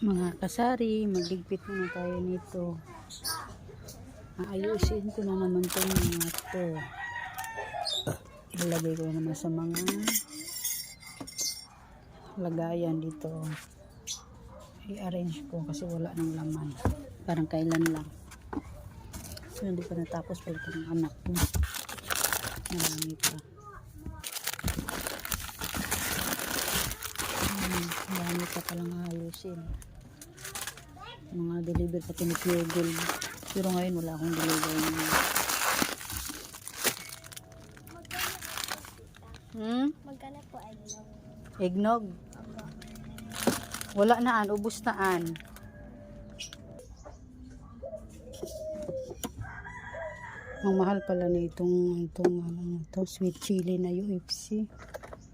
Mga kasari, magligpit muna tayo nito. Aayusin ko na naman itong mga to. Ilalagay ko na naman sa mga lagayan dito. I-arrange ko kasi wala ng laman. Parang kailan lang. So, hindi pa natapos pala ng anak ko. Marami pa. Hmm, marami pa palang ayusin. Mga deliver pa ni Pure Gold. Pero ngayon wala akong deliver. Hmm? Magkano po lang? Eggnog. Wala na an, ubos na an. Ang mahal pala na itong, itong ano, to, sweet chili na UFC.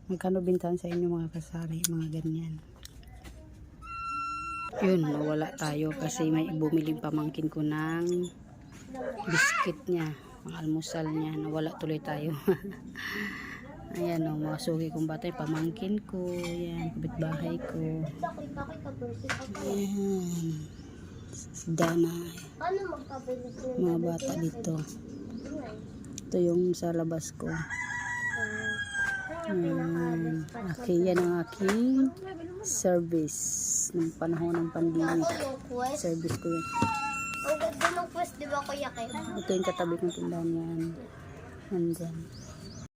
Magkano bintahan sa inyo mga kasari, mga ganyan. Yun, nawala tayo kasi may bumiling pamangkin ko ng biscuit niya, mga almusal niya. Nawala tuloy tayo. Ayan o, mga sugi kong bata, yung pamangkin ko, yan, kapitbahay ko. Ayan. Ng mga bata dito. Ito yung sa labas ko. Ayan. Okay, yan ang aking service ng panahon ng pandemic. Service ko yun. Ang ganda ng quest, di ba kuya Ken? Ito yung katabi kong tindahan yan. Nandyan.